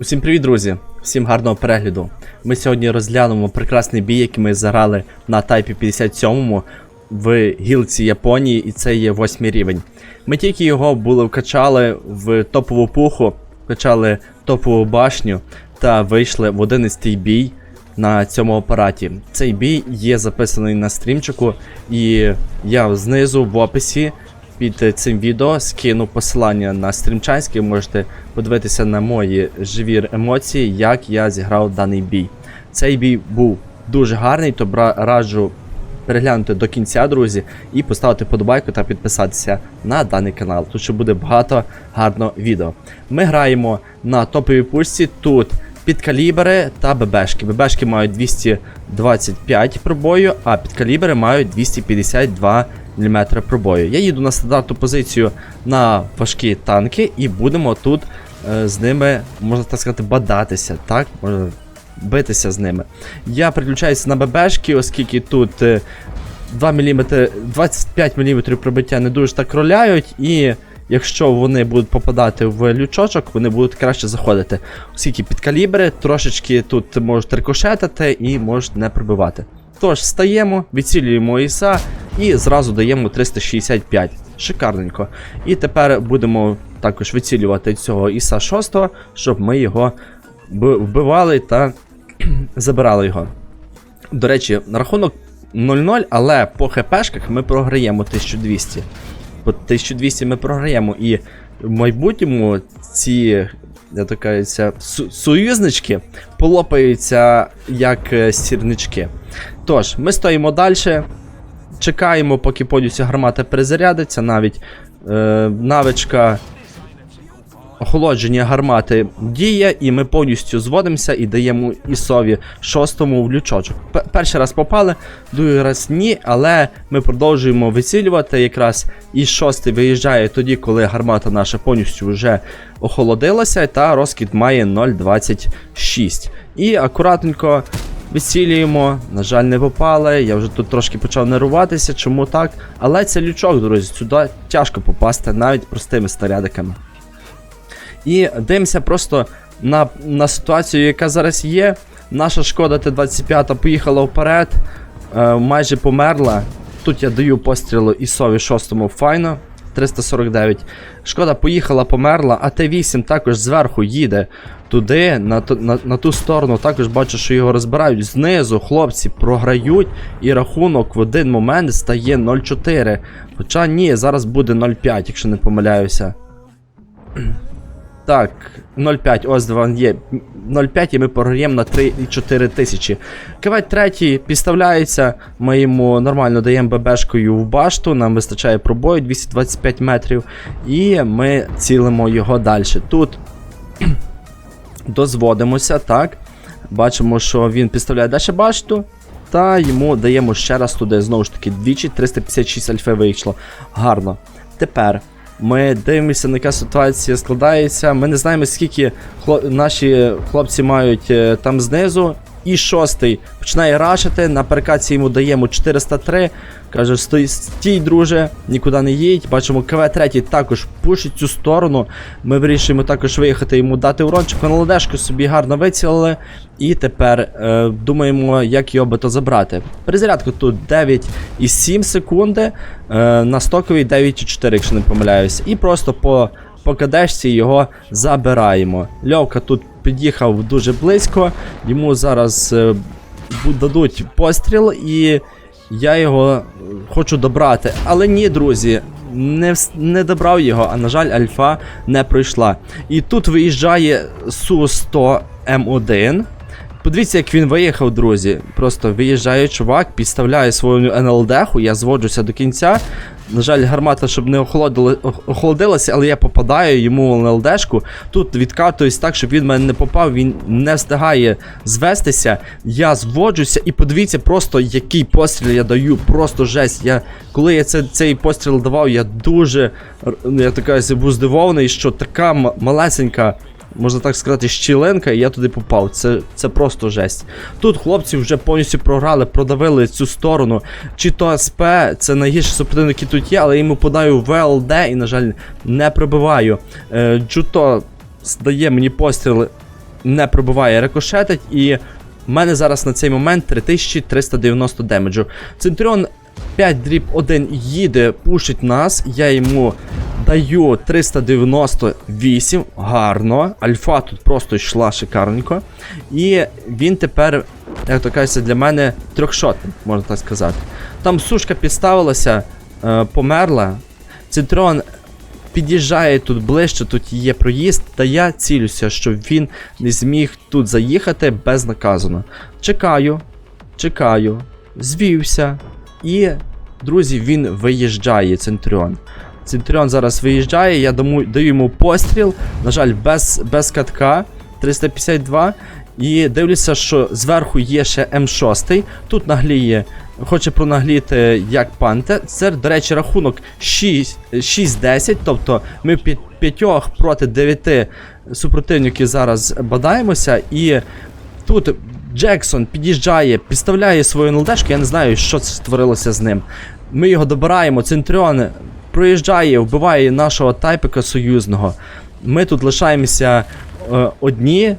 Усім привіт, друзі! Всім гарного перегляду. Ми сьогодні розглянемо прекрасний бій, який ми заграли на тайпі 57 в гілці Японії, і це є восьмий рівень. Ми тільки його були вкачали в топову пуху, вкачали топову башню та вийшли в 11 бій на цьому апараті. Цей бій є записаний на стрімчику, і я знизу в описі під цим відео скину посилання на стрімчанський. Можете подивитися на мої живі емоції, як я зіграв даний бій. Цей бій був дуже гарний, то раджу переглянути до кінця, друзі, і поставити подобайку та підписатися на даний канал. Тут ще буде багато гарного відео. Ми граємо на топовій пушці. Тут підкалібри та ББшки. ББшки мають 225 пробою, а підкалібри мають 252 мм пробою. Я їду на стандартну позицію на важкі танки і будемо тут е, з ними, можна так сказати, бадатися, так? Можна битися з ними. Я переключаюся на ББшки, оскільки тут е, 2 мм, 25 мм пробиття не дуже так роляють, і якщо вони будуть попадати в лючочок, вони будуть краще заходити. Оскільки підкалібри трошечки тут можуть рикошетити і можуть не пробивати. Тож, встаємо, відцілюємо ІСа і зразу даємо 365. Шикарненько. І тепер будемо також вицілювати цього Іса 6, щоб ми його вбивали та забирали його. До речі, рахунок 0-0, але по хпшках ми програємо 1200. По 1200 ми програємо, і в майбутньому ці, я так кажеться, су- союзнички полопаються як е, сірнички. Тож, ми стоїмо далі, чекаємо, поки повністю гармата перезарядиться, навіть е, навичка охолодження гармати діє, і ми повністю зводимося і даємо ісові шостому в лючочок. П- перший раз попали, другий раз ні, але ми продовжуємо вицілювати. Якраз і шостий виїжджає тоді, коли гармата наша повністю вже охолодилася, та розкид має 0,26. І акуратненько. Вицілюємо, на жаль, не попали. Я вже тут трошки почав нервуватися, чому так. Але це лючок, друзі, сюди тяжко попасти навіть простими снарядиками. І дивимося просто на, на ситуацію, яка зараз є. Наша шкода Т-25 поїхала вперед, е, майже померла. Тут я даю пострілу Ісові 6 файно. 349. Шкода поїхала, померла, а Т-8 також зверху їде туди, на, на, на ту сторону. Також бачу, що його розбирають. Знизу хлопці програють, і рахунок в один момент стає 0-4. Хоча ні, зараз буде 0-5, якщо не помиляюся. Так, 0,5, ось два є. 0,5 і ми програємо на 3,4 тисячі. Кивать третій підставляється, ми йому нормально даємо ББшкою в башту, нам вистачає пробою 225 метрів, і ми цілимо його далі. Тут дозводимося, так. Бачимо, що він підставляє далі башту. Та йому даємо ще раз туди, знову ж таки, двічі 356 альфи вийшло. Гарно. Тепер ми дивимося, на яка ситуація складається. Ми не знаємо, скільки хло- наші хлопці мають е, там знизу. І шостий починає рашити. На перекаці йому даємо 403. Каже, стій, стій, друже, нікуди не їдь. Бачимо, КВ третій також пушить цю сторону. Ми вирішуємо також виїхати йому дати урончик. На ладешку собі гарно вицілили. І тепер е, думаємо, як його би то забрати. Перезарядка тут 9,7 секунди. Е, на стоковій 9,4, якщо не помиляюся. І просто по, по кадешці його забираємо. Льовка тут під'їхав дуже близько. Йому зараз е, дадуть постріл, і я його е, хочу добрати. Але ні, друзі. Не, не добрав його, а на жаль, альфа не пройшла. І тут виїжджає Су-100 М1. Подивіться, як він виїхав, друзі. Просто виїжджає чувак, підставляє свою НЛД-ху, я зводжуся до кінця. На жаль, гармата, щоб не охолодилася, але я попадаю йому в НЛДшку. Тут відкатуюсь так, щоб він мене не попав, він не встигає звестися. Я зводжуся і подивіться просто, який постріл я даю. Просто жесть. Я, коли я це, цей постріл давав, я дуже я така був здивований, що така малесенька можна так сказати, щілинка, і я туди попав. Це, це просто жесть. Тут хлопці вже повністю програли, продавили цю сторону. Чи то СП, це найгірші супротивники тут є, але я йому подаю ВЛД і, на жаль, не пробиваю. Е, Джуто здає мені постріли. не пробиває, рикошетить, і в мене зараз на цей момент 3390 демеджу. Центріон 5 дріб 1 їде, пушить нас. Я йому даю 398. Гарно. Альфа тут просто йшла шикарненько. І він тепер, як то кажеться, для мене трьохшотний, можна так сказати. Там сушка підставилася, е, померла. Центріон під'їжджає тут ближче, тут є проїзд, та я цілюся, щоб він не зміг тут заїхати безнаказано. Чекаю, чекаю, звівся, і, друзі, він виїжджає, Центріон. Центріон зараз виїжджає, я даю йому постріл, на жаль, без, без катка 352. І дивлюся, що зверху є ще М6. Тут нагліє, хоче пронагліти як пантер. Це, до речі, рахунок 6 6-10, тобто ми під п'ятьох проти 9 супротивників зараз бадаємося. І тут Джексон під'їжджає, підставляє свою НЛДшку, я не знаю, що це створилося з ним. Ми його добираємо, Центріон проїжджає, вбиває нашого тайпика союзного. Ми тут лишаємося е, одні,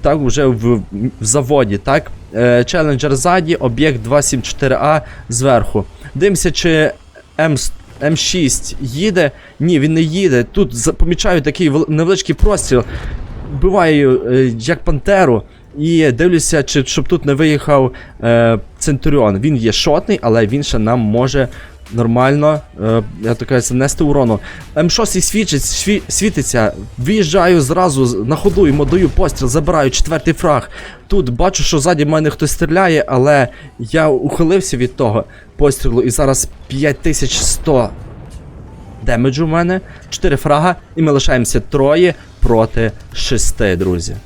так, вже в, в заводі, так? Е, челенджер ззаді, об'єкт 274А зверху. Дивимося, чи М, М6 їде. Ні, він не їде. Тут помічаю такий невеличкий простріл. Вбиваю е, як пантеру. І дивлюся, чи, щоб тут не виїхав е, Центуріон. Він є шотний, але він ще нам може нормально, е, я так кажу, нести урону. М6 свічить, сві, світиться, виїжджаю зразу на ходу, йому даю постріл, забираю четвертий фраг. Тут бачу, що ззаді мене хтось стріляє, але я ухилився від того пострілу і зараз 5100 демеджу в мене, 4 фрага, і ми лишаємося троє проти 6, друзі.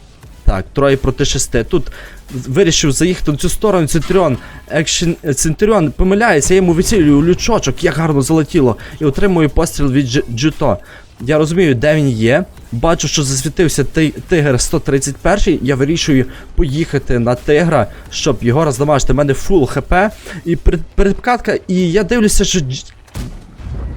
Так, троє проти шести. Тут вирішив заїхати на цю сторону Центріон. Екшен Центріон помиляється, я йому вицілюю лючочок, як гарно залетіло, і отримую постріл від Дж- Джуто. Я розумію, де він є. Бачу, що засвітився ти- тигр 131. Я вирішую поїхати на тигра, щоб його роздамажити. У мене фул хп і передкатка, і я дивлюся, що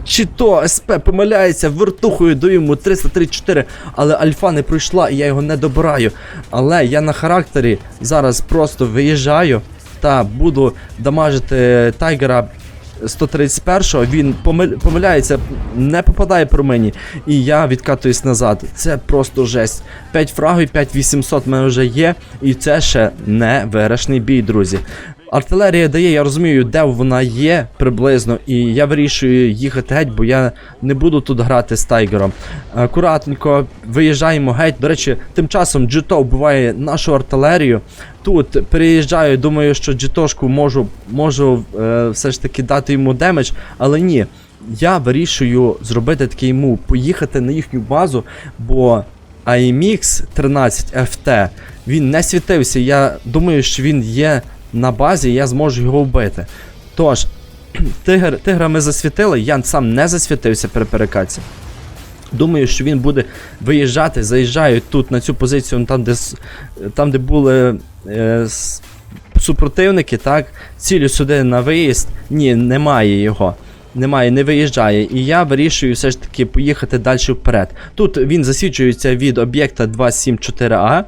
чи то СП помиляється, вертухою даю йому 334, але альфа не пройшла і я його не добираю. Але я на характері зараз просто виїжджаю та буду дамажити тайгера 131-го. Він помиляється, не попадає про мені. І я відкатуюсь назад. Це просто жесть. 5 фрагів, 5800 в мене вже є. І це ще не виграшний бій, друзі. Артилерія дає, я розумію, де вона є приблизно, і я вирішую їхати геть, бо я не буду тут грати з тайгером. Акуратненько виїжджаємо геть. До речі, тим часом Джито вбиває нашу артилерію. Тут переїжджаю, думаю, що Джитошку можу, можу е, все ж таки дати йому демедж, але ні. Я вирішую зробити такий мув, поїхати на їхню базу, бо IMX 13 FT він не світився. Я думаю, що він є на базі, я зможу його вбити. Тож, тигр, тигра ми засвітили, я сам не засвітився при перекатці. Думаю, що він буде виїжджати, заїжджаю тут на цю позицію, там, де, там, де були е, супротивники, так, цілю сюди на виїзд. Ні, немає його. Немає, не виїжджає. І я вирішую все ж таки поїхати далі вперед. Тут він засвідчується від об'єкта 274А.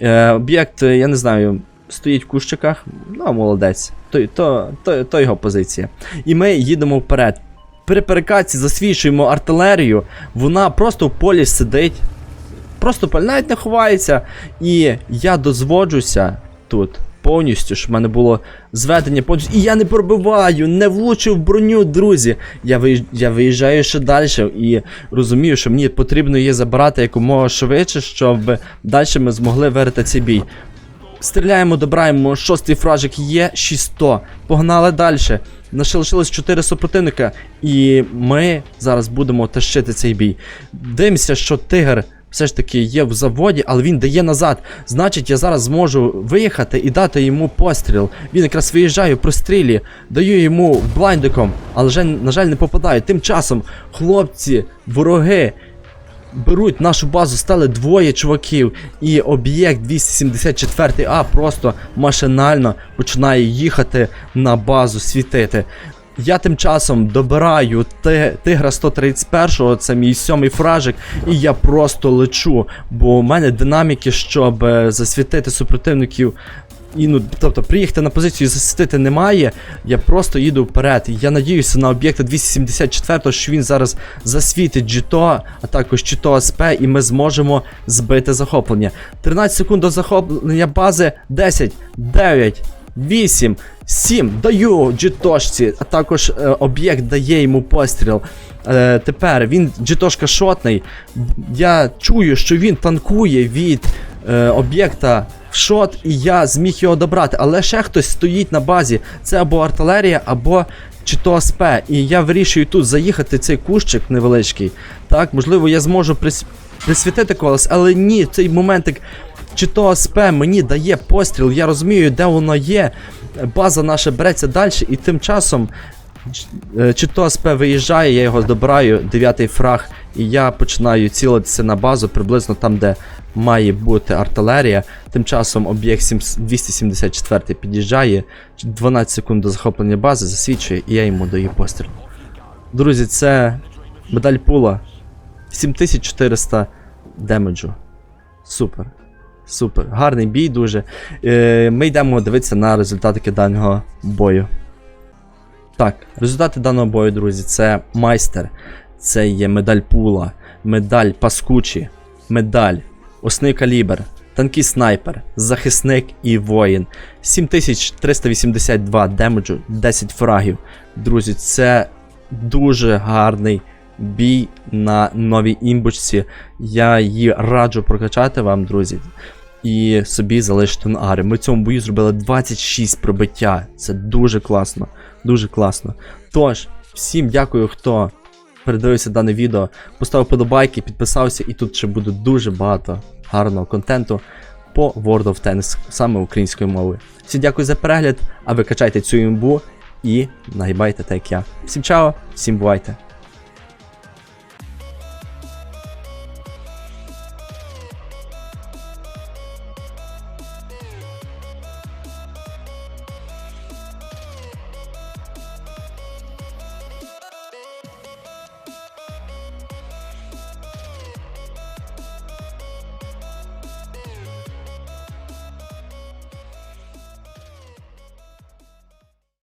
Е, об'єкт, я не знаю, стоїть в кущиках. Ну, молодець. То, то, то, то його позиція. І ми їдемо вперед. При перекатці засвічуємо артилерію, вона просто в полі сидить. Просто навіть не ховається. І я дозводжуся тут повністю, щоб в мене було зведення повністю. І я не пробиваю, не влучив броню, друзі. Я, виїж... я виїжджаю ще далі і розумію, що мені потрібно її забирати якомога швидше, щоб далі ми змогли виграти цей бій. Стріляємо, добираємо, шостий фражик є, 600. Погнали далі. Наше лишилось 4 супротивника, і ми зараз будемо тащити цей бій. Дивимося, що тигр все ж таки є в заводі, але він дає назад. Значить, я зараз зможу виїхати і дати йому постріл. Він якраз виїжджає, прострілює, даю йому блайндиком, але на жаль, не попадаю. Тим часом хлопці, вороги беруть нашу базу, стали двоє чуваків, і об'єкт 274А просто машинально починає їхати на базу світити. Я тим часом добираю тигра 131, це мій сьомий фражик, і я просто лечу, бо у мене динаміки, щоб е, засвітити супротивників. І, ну, тобто приїхати на позицію і немає. Я просто їду вперед. Я надіюся на об'єкта 274, що він зараз засвітить GTO, а також GTO СП, і ми зможемо збити захоплення. 13 секунд до захоплення бази. 10, 9, 8, 7. Даю джитошці, а також е, об'єкт дає йому постріл. Е, тепер він джитошка шотний. Я чую, що він танкує від е, об'єкта в шот, і я зміг його добрати. Але ще хтось стоїть на базі. Це або артилерія, або чи то СП. І я вирішую тут заїхати цей кущик невеличкий. Так, можливо, я зможу прис... присвітити колес, але ні, цей моментик. Чи то СП мені дає постріл, я розумію, де воно є. База наша береться далі, і тим часом е, чи то СП виїжджає, я його добираю, дев'ятий фраг, і я починаю цілитися на базу приблизно там, де має бути артилерія. Тим часом об'єкт 274 під'їжджає, 12 секунд до захоплення бази, засвідчує, і я йому даю постріл. Друзі, це медаль пула. 7400 демеджу. Супер. Супер. Гарний бій дуже. Е, ми йдемо дивитися на результати даного бою. Так, результати даного бою, друзі, це майстер, це є медаль пула, медаль паскучі, медаль, осний калібр, танкий снайпер, захисник і воїн. 7382 демеджу, 10 фрагів. Друзі, це дуже гарний бій на новій імбочці. Я її раджу прокачати вам, друзі. І собі залишити на ари. Ми в цьому бою зробили 26 пробиття. Це дуже класно. Дуже класно. Тож, всім дякую, хто передивився дане відео. Поставив подобайки, підписався, і тут ще буде дуже багато гарного контенту по World of Tanks, саме українською мовою. Всім дякую за перегляд, а ви качайте цю імбу і нагибайте так як я. Всім чао, всім бувайте!